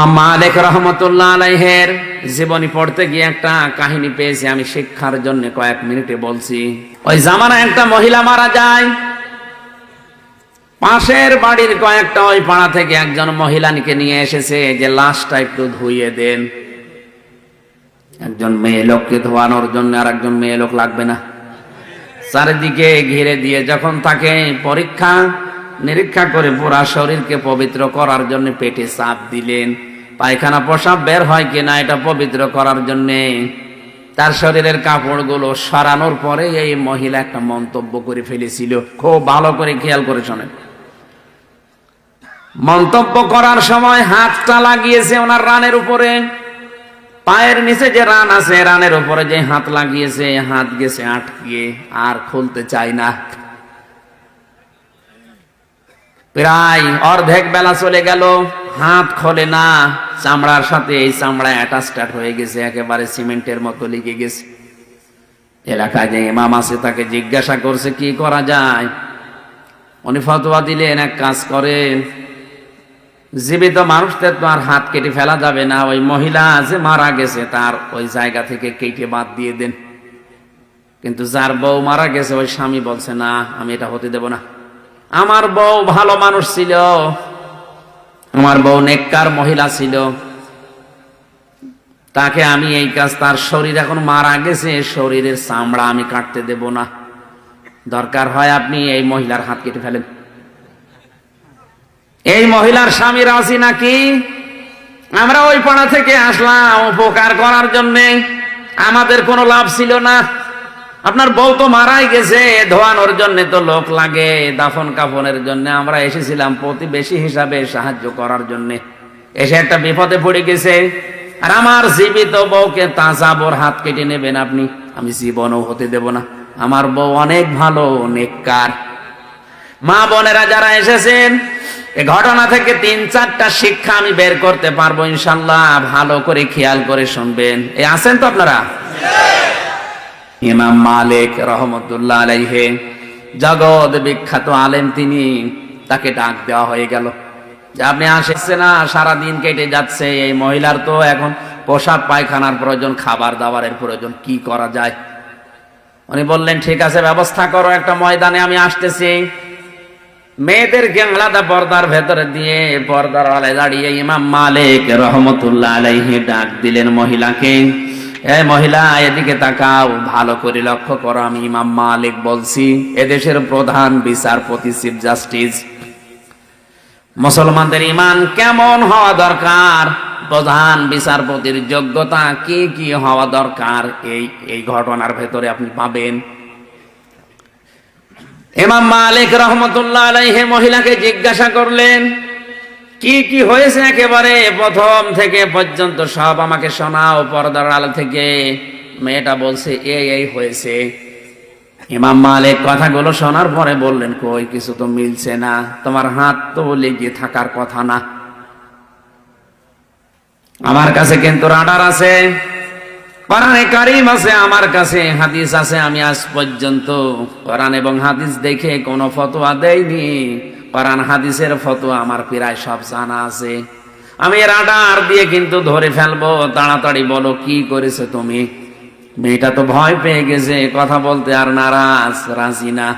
ইমাম মালিক রহমতুল্লাহ আলাইহের জীবনী পড়তে গিয়ে একটা কাহিনী পেয়েছি, আমি শিক্ষার জন্য কয়েক মিনিটে বলছি। ওই জামানা একটা মহিলা মারা যায়। পাশের বাড়ির কয়েকটা ওই পাড়া থেকে একজন মহিলাকে নিয়ে এসেছে, যে লাশটা একটু ধুইয়ে দেন। একজন মেয়ে লোককে ধোয়ানোর জন্য আর একজন মেয়ে লোক লাগবে না। চারিদিকে ঘিরে দিয়ে যখন তাকে পরীক্ষা নিরীক্ষা করে পুরা শরীরকে পবিত্র করার জন্য পেটে চাপ দিলেন পায়খানা প্রসাব বের হয় কিনা এটা পবিত্র করার জন্যে। তার শরীরের কাপড়গুলো সরানোর পরে এই মহিলা একটা মন্তব্য করে ফেলেছিল। খুব ভালো করে খেয়াল করে শোনেন। মন্তব্য করার সময় হাতটা লাগিয়েছে ওনার রানের উপরে। পায়ের নিচে যে রান আছে, রানের উপরে যে হাত লাগিয়েছে, হাত গেছে আটকিয়ে আর খুলতে চায় না। প্রায় অর্ধেক বেলা চলে গেল। হাত খোলে না, চামড়ার সাথে এই চামড়া অ্যাটাচটাট হয়ে গেছে, একেবারে সিমেন্টের মতো লেগে গেছে। এলাকায় যে ইমাম আছে তাকে জিজ্ঞাসা করছে, কি করা যায়? উনি ফতোয়া দিলেন, এক কাজ করেন জীবিত মানুষদের তো আর হাত কেটে ফেলা যাবে না, ওই মহিলা যে মারা গেছে তার ওই জায়গা থেকে কেটে বাদ দিয়ে দেন। কিন্তু যার বউ মারা গেছে, ওই স্বামী বলছে, না, আমি এটা হতে দেব না। আমার বউ ভালো মানুষ ছিল। আমার বউ নেককার মহিলা ছিল। তাকে আমি এই কাজ, তার শরীর এখন মারা গেছে শরীরের চামড়া আমি কাটতে দেব না। দরকার হয় আপনি এই মহিলার হাত কেটে ফেলেন। এই মহিলার স্বামী রাজি নাকি? আমরা ওই পাড়া থেকে আসলাম উপকার করার জন্যে। আমাদের কোনো লাভ ছিল না। আপনার বউ তো মারাই গেছে, ধোয়ানোর জন্য তো লোক লাগে, দাফন কাফনের জন্য। আমরা এসেছিলাম প্রতিবেশী হিসাবে সাহায্য করার জন্য। এসে একটা বিপদে পড়ে গেছে। আর আমার জীবিত বউকে তাজা বোর হাত কেটে নেবেন আপনি। আমি জীবনও হতে দেব না। আমার বউ অনেক ভালো, নেককার। মা বোনেরা যারা এসেছেন, এ ঘটনা থেকে তিন চারটা শিক্ষা আমি বের করতে পারব ইনশাল্লাহ। ভালো করে খেয়াল করে শুনবেন। এ আছেন তো আপনারা? ইমাম মালিক রহমতুল্লাহ আলাইহে, জগৎ বিখ্যাত আলেম তিনি, তাকে ডাক দেওয়া হয়ে গেল। যে আপনি আসছে না সারা দিন কেটে যাচ্ছে, এই মহিলার তো এখন পোশাক পায়খানার প্রয়োজন, খাবার দাবারের প্রয়োজন, কি করা যায়? উনি বললেন, ঠিক আছে, ব্যবস্থা করো, একটা ময়দানে আমি আসতেছি। মেয়েদেরকে আলাদা পর্দার ভেতরে দিয়ে পর্দার আলে দাঁড়িয়ে ইমাম মালিক রহমতুল্লাহ আলাইহি ডাক দিলেন মহিলাকে। এ মহিলা, এদিকে তাকাও, ভালো করে লক্ষ্য করো, আমি ইমাম মালিক বলছি, এদেশের প্রধান বিচারপতি, চিফ জাস্টিস। মুসলমানদের ইমান কেমন হওয়া দরকার? প্রধান বিচারপতির যোগ্যতা কি কি হওয়া দরকার? এই এই ঘটনার ভেতরে আপনি পাবেন। ইমাম মালিক রহমতুল্লাহ আলাইহে মহিলাকে জিজ্ঞাসা করলেন কি কি হয়েছে একেবারে? প্রথম থেকে পর্যন্ত সব আমাকে শোনাও পর্দার আলো থেকে। মেয়েটা বলছে, এই এই হয়েছে। ইমাম মালিক কথাগুলো শোনার পরে বললেন, কই, কিছু তো মিলছে না। তোমার হাত তো লেগে থাকার কথা না। আমার কাছে কিন্তু রাডার আছে। কোরআনে কারিম আছে, আমার কাছে হাদিস আছে। আমি আজ পর্যন্ত কোরআন এবং হাদিস দেখে কোনো ফতোয়া দেইনি। কোরআন হাদিসের ফতোয়া আমার প্রায় সব জানা আছে। আমি রাডার দিয়ে কিন্তু ধরে ফেলব, তাড়াতাড়ি বলো, কি করেছে তুমি? মেয়েটা তো ভয় পেয়ে গেছে, কথা বলতে আর নারাজ, রাজি না।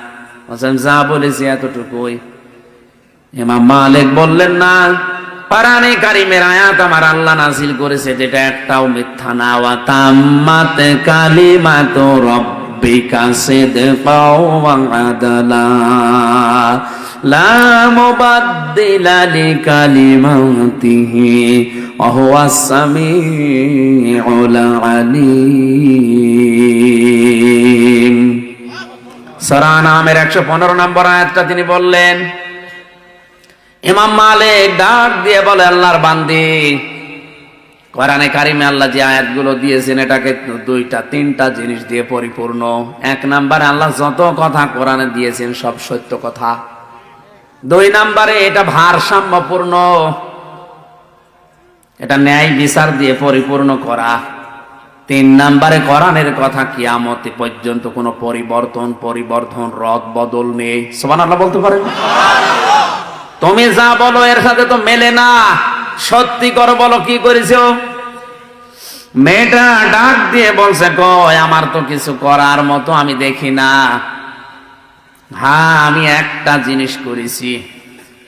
যা বলেছি এতটুকুই। ইমাম মালিক বললেন না পারানে কারিমের আয়াত আমার আল্লাহ নাজিল করেছে, যেটা একটাও মিথ্যা না। ওয়া তাম্মাত কালিমাত রব্বিকা সিদকাও ওয়া আদলা। নামের 115 নম্বর আয়াতটা তিনি বললেন, ইমাম মালিক ডাক দিয়ে বলে, আল্লাহর বান্দি, কোরআনে কারিমে আল্লাহ যে আয়াতগুলো দিয়েছেন, এটাকে দুইটা, তিনটা জিনিস দিয়ে পরিপূর্ণ। এক নাম্বারে আল্লাহ যত কথা কোরআনে দিয়েছেন, সব সত্য কথা। দুই নাম্বারে এটা ভারসাম্যপূর্ণ। এটা ন্যায় বিচার দিয়ে পরিপূর্ণ করা। তিন নাম্বারে কোরআনের কথা কি কিয়ামতে পর্যন্ত কোনো পরিবর্তন পরিবর্তন রদ, বদল নেই। সোমান আল্লাহ বলতে পারেন? তুমি যা বলো, এর সাথে তো মেলে না। সত্যি করো বলো, কি করেছ? মেয়েটা ডাক দিয়ে বলছে, কয়, আমার তো কিছু করার মতো আমি দেখি না। হ্যাঁ আমি একটা জিনিস করেছি।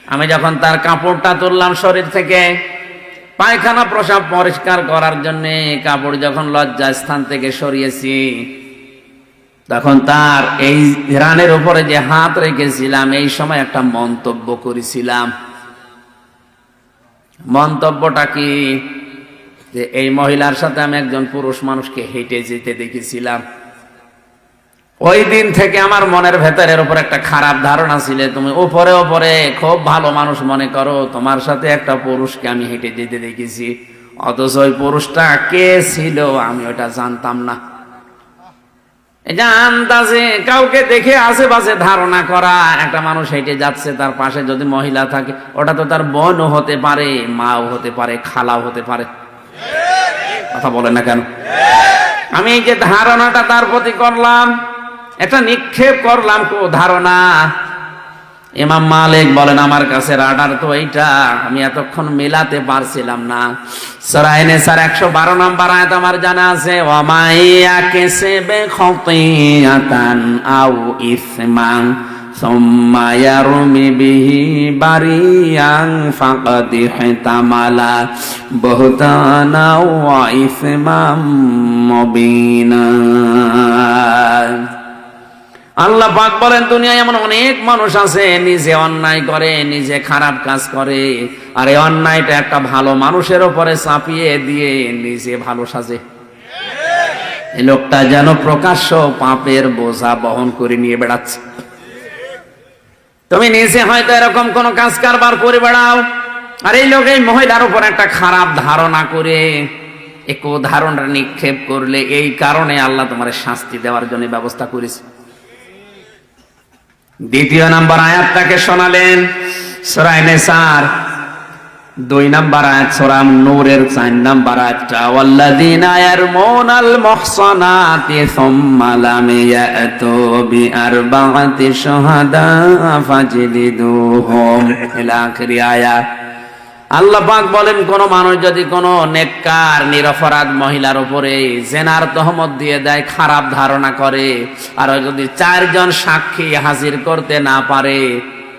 আমি যখন তার কাপড়টা তুললাম শরীর থেকে, পায়খানা প্রসাব পরিষ্কার করার জন্য কাপড় যখন লজ্জা স্থান থেকে সরিয়েছি, তখন তার এই রানের উপরে যে হাত রেখেছিলাম, এই সময় একটা মন্তব্য করেছিলাম। মন্তব্যটা কি? যে এই মহিলার সাথে আমি একজন পুরুষ মানুষকে হেঁটে যেতে দেখেছিলাম। ওই দিন থেকে আমার মনের ভেতরের উপর একটা খারাপ ধারণা ছিল, তুমি উপরে ওপরে খুব ভালো মানুষ মনে করো, তোমার সাথে একটা পুরুষকে আমি হেঁটে যেতে দেখেছি। অথচ ওই পুরুষটা কে ছিল আমি ওটা জানতাম না। এটা আন্দাজে কাউকে দেখে আশেপাশে ধারণা করা, একটা মানুষ হেঁটে যাচ্ছে তার পাশে যদি মহিলা থাকে, ওটা তো তার বোনও হতে পারে, মাও হতে পারে, খালাও হতে পারে। কথা বলে না কেন? আমি এই যে ধারণাটা তার প্রতি করলাম একটা নিক্ষেপ করলাম কো ধারণা। ইমাম মালিক বলেন, আমার কাছে রাডার তো এইটা, আমি এতক্ষণ মেলাতে পারছিলাম না। সরাইনে স্যার একশো বারো নম্বর আয়াত আমার জানা আছে ওমাইয়া কেসে বে খতিয়াতান আউ ইসমান সোম্মায়ারুমি বিহি বারিয়াং ফাকাদি হেতামালা বহুতানা ওয়া ইসমাম মবিনা। আল্লাহ পাক বলেন, দুনিয়ায় এমন অনেক মানুষ আছে, নিজে অন্যায় করে, নিজে খারাপ কাজ করে। আর এই অন্যায়টা একটা ভালো মানুষের উপরে চাপিয়ে দিয়ে নিজে ভালো সাজে। এই লোকটা যেন প্রকাশ্য পাপের বোঝা বহন করে নিয়ে বেড়াচ্ছে। তুমি নিজে হয়তো এরকম কোন কাজ কারবার করে বেড়াও। আর এই লোক এই মহিলার উপর একটা খারাপ ধারণা করে এক ধারণা নিক্ষেপ করলে এই কারণে আল্লাহ তোমার শাস্তি দেওয়ার জন্য ব্যবস্থা করেছে। দ্বিতীয় নাম্বার আয়াতটাকে শোনালেন সরাই নেসার। দুই নাম্বার আয়াত সরাম নূরের চার নাম্বার আয়াতটা, ওয়াল্লাযীনা ইয়ারমুনাল মুহসানাতি সুম্মা লাম ইয়াতু বিআরবাআতি শুহাদা ফাজলিদুহুম। ইলা আখিরি আয়াত আল্লাহ পাক বলেন, কোন মানুষ যদি কোন নেককার, নিরপরাধ মহিলার উপরে জেনার তহমত দিয়ে দেয়, খারাপ ধারণা করে, আর যদি চারজন সাক্ষী হাজির করতে না পারে,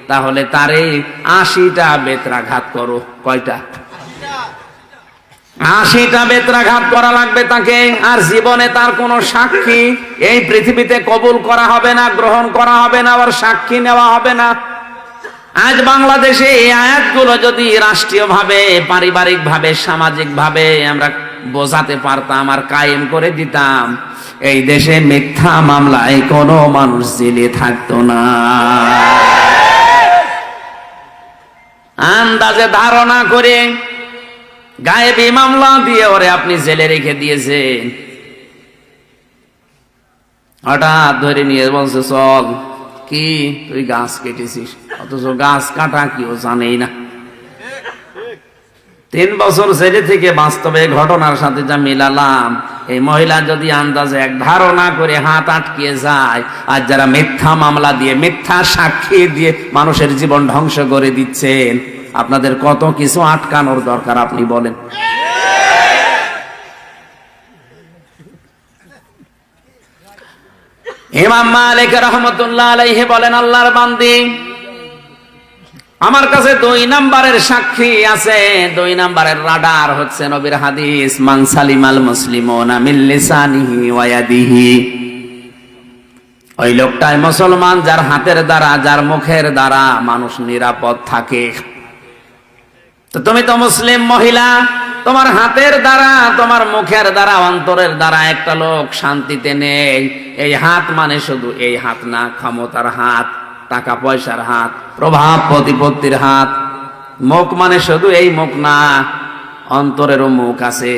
তাহলে তারে আশিটা বেত্রাঘাত করো। কয়টা? আশিটা বেত্রাঘাত করা লাগবে তাকে, আর জীবনে তার কোনো সাক্ষী এই পৃথিবীতে কবুল করা হবে না, গ্রহণ করা হবে না, আবার সাক্ষী নেওয়া হবে না। আজ বাংলাদেশে এই আয়াতগুলো যদি রাষ্ট্রীয়ভাবে, পারিবারিকভাবে, সামাজিকভাবে আমরা বোঝাতে পারতাম আর কায়েম করে দিতাম, এই দেশে মিথ্যা মামলায় কোনো মানুষ জেলে থাকতো না। আন্দাজে ধারণা করে গায়েবী মামলা দিয়ে ওরে আপনি জেলে রেখে দিয়েছেন। হঠাৎ ধরে নিয়ে বলছে, চল, কি তুই গাছ কেটেছিস? অথচ গাছ কাটা কেউ জানেই না। তিন বছর ছেলে থেকে বাস্তবে ঘটনার সাথে যা মিলালাম, এই মহিলা যদি আন্দাজে এক ধারণা করে হাত আটকিয়ে যায়, আর যারা মিথ্যা মামলা দিয়ে, মিথ্যা সাক্ষী দিয়ে মানুষের জীবন ধ্বংস করে দিচ্ছেন, আপনাদের কত কিছু আটকানোর দরকার আপনি বলেন। ইমাম মালিক রহমতুল্লাহ আলাইহি বলেন, আল্লাহর বান্দি আমার কাছে দুই নাম্বারের সাক্ষী আছে। দুই নাম্বারের রাডার হচ্ছে নবীর হাদিস, মান সালিমাল মুসলিমুনা মিন লিসানিহি ওই লোকটাই মুসলমান, যার হাতের দ্বারা, যার মুখের দ্বারা মানুষ নিরাপদ থাকে। তো তুমি তো মুসলিম মহিলা, তোমার হাতের দ্বারা, তোমার মুখের দ্বারা, অন্তরের দ্বারা একটা লোক শান্তিতে নেই। এই হাত মানে শুধু এই হাত না, ক্ষমতার হাত। টাকা পয়সার হাত, প্রভাব প্রতিপত্তির হাত। মুখ মানে শুধু এই মুখ না অন্তরেরও মুখ আছে।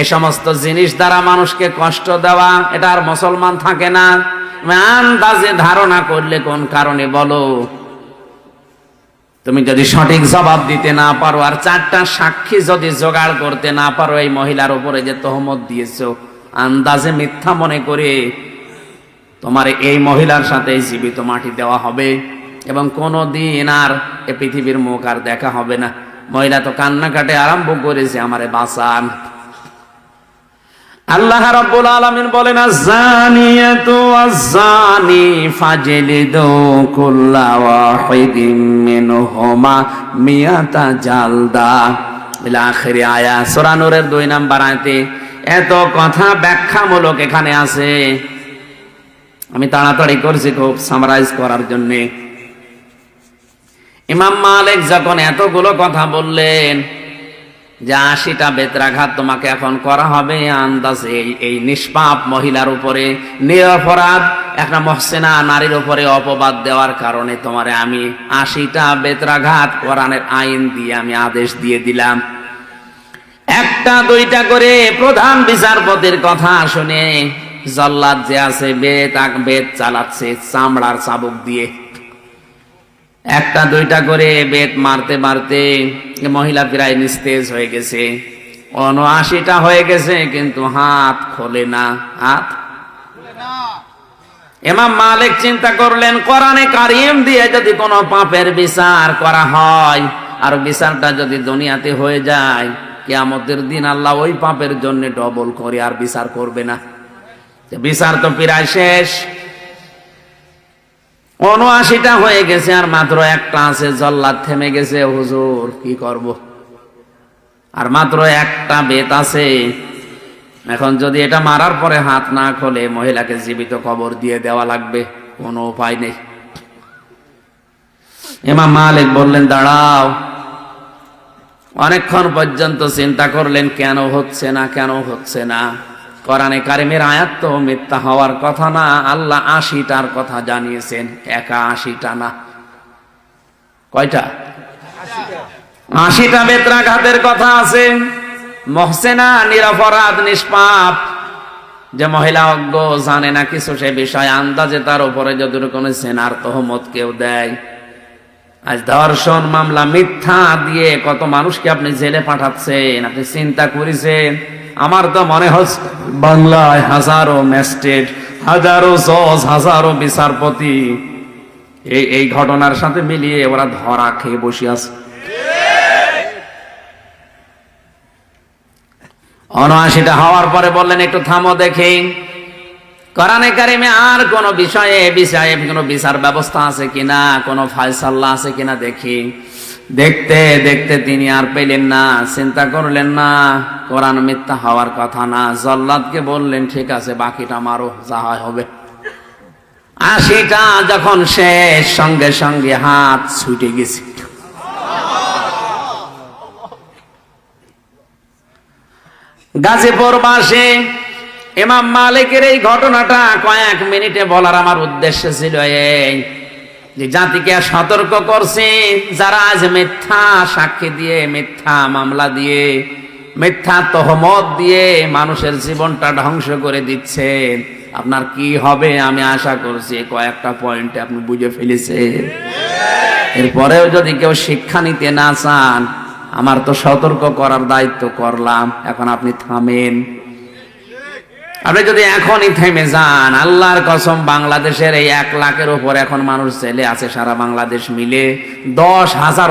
এই সমস্ত জিনিস দ্বারা মানুষকে কষ্ট দেওয়া, এটা আর মুসলমান থাকে না। আন্দাজে ধারণা করলে কোন কারণে বলো? তুমি যদি সঠিক জবাব দিতে না পারো, আর চারটা সাক্ষী যদি জোগাড় করতে না পারো, এই মহিলার উপরে যে তহমত দিয়েছ, আন্দাজে মিথ্যা মনে করে তোমার এই মহিলার সাথে জীবিত মাটি দেওয়া হবে এবং কোনো দিন আর এ পৃথিবীর মুখ আর দেখা হবে না। মহিলা তো কান্নাকাটে আরম্ভ করেছে, আমারে বাঁচান। আল্লাহ রাব্বুল আলামিন বলেন আযানিয়াতু আযানি ফাজলিদু কুল্লা ওয়াহিদিম মিনহুমা মিয়াতা জালদা। ইলা আখিরি আয়া সূরা নূরের নাম্বার আয়াতে এত কথা ব্যাখ্যামূলক এখানে আছে। আমি তাড়াতাড়ি করছি খুব সামারাইজ করার জন্যে। ইমাম মালিক যখন এতগুলো কথা বললেন, যে আশিটা বেত্রাঘাত তোমাকে এখন করা হবে এই নিষ্পাপ মহিলার উপরে, নিরপরাধ, একটা মহসেনা নারীর উপরে অপবাদ দেওয়ার কারণে তোমারে আমি আশিটা বেত্রাঘাত কোরআনের আইন দিয়ে আমি আদেশ দিয়ে দিলাম। একটা, দুইটা করে প্রধান বিচারপতির কথা শুনে জল্লাদ যে আছে বেত আক বেত চালাচ্ছে, চামড়ার চাবুক দিয়ে। একটা, দুইটা করে বেত মারতে মারতে মহিলা প্রায় নিস্তেজ হয়ে গেছে। উনআশিটা হয়ে গেছে, কিন্তু হাত খোলে না, হাত এমাম মালিক চিন্তা করলেন, কোরআনে কারিম দিয়ে যদি কোনো পাপের বিচার করা হয়, আর বিচারটা যদি দুনিয়াতে হয়ে যায়, কিয়ামতের দিন আল্লাহ ওই পাপের জন্য ডবল করে, আর বিচার করবে না। বিচার তো প্রায় শেষ। উনআশিটা হয়ে গেছে আর মাত্র একটা আছে, জল্লাদ থেমে গেছে। হুজুর, কি করব? আর মাত্র একটা বেত আছে। এখন যদি এটা মারার পরে হাত না খোলে, মহিলাকে জীবিত কবর দিয়ে দেওয়া লাগবে। কোনো উপায় নেই। এমা মালিক বললেন, দাঁড়াও। অনেকক্ষণ পর্যন্ত চিন্তা করলেন, কেন হচ্ছে না, কেন হচ্ছে না? কোরআনে কারিমের আয়াত তো মিথ্যা হওয়ার কথা না, আল্লাহ আশিটার কথা জানিয়েছেন, একা আশিটা না। কয়টা? আশিটা বেত্রাঘাতের কথা আছে। মহসেনা, নিরপরাধ, নিষ্পাপ। যে মহিলা অজ্ঞ, জানে না কিছু সে বিষয় আন্দাজে তার উপরে যদি কোনো সেনার তহমত কেউ দেয়। আজ ধর্ষণ মামলা, মিথ্যা দিয়ে কত মানুষকে আপনি জেলে পাঠাচ্ছেন, আপনি চিন্তা করেছেন? আমার তো মনে হচ্ছে বাংলায় হাজারো ম্যাজিস্ট্রেট, হাজারো জজ, হাজারো বিচারপতি। এই এই ঘটনার সাথে মিলিয়ে ওরা ধরা খেয়ে বসে আছে। অনআশিটা হওয়ার পরে বললেন, একটু থামো দেখি। কোরআনে কারিমে আর কোন বিষয়ে বিষয়ে কোনো বিচার ব্যবস্থা আছে কিনা, কোনো ফায়সাল্লা আছে কিনা দেখি। দেখতে দেখতে তিনি আর পেলেন না, চিন্তা করলেন না, কোরআন মিথ্যা হওয়ার কথা না। জল্লাদকে বললেন, ঠিক আছে, বাকিটা মারো, যা হয় হবে। আশিটা যখন শেষ, সঙ্গে সঙ্গে হাত ছুটে গেছে। গাজীপুর বাসে, ইমাম মালিকের এই ঘটনাটা কয়েক মিনিটে বলার আমার উদ্দেশ্য ছিল এই। যে জাতিকে সতর্ক করছে, যারা আজ মিথ্যা সাক্ষী দিয়ে, মিথ্যা মামলা দিয়ে, মিথ্যা তহমত দিয়ে মানুষের জীবনটা ধ্বংস করে দিচ্ছেন আপনার কি হবে আমি আশা করছি, কয়েকটা পয়েন্টে আপনি বুঝে ফেলেছেন। এরপরেও যদি কেউ শিক্ষা নিতে না চান, আমার তো সতর্ক করার দায়িত্ব করলাম, এখন আপনি থামেন। আপনি যদি এখনই থেমে যান, আল্লাহর কসম, বাংলাদেশের এই এক লাখের ওপর এখন মানুষ ছেলে আছে, সারা বাংলাদেশ মিলে দশ হাজার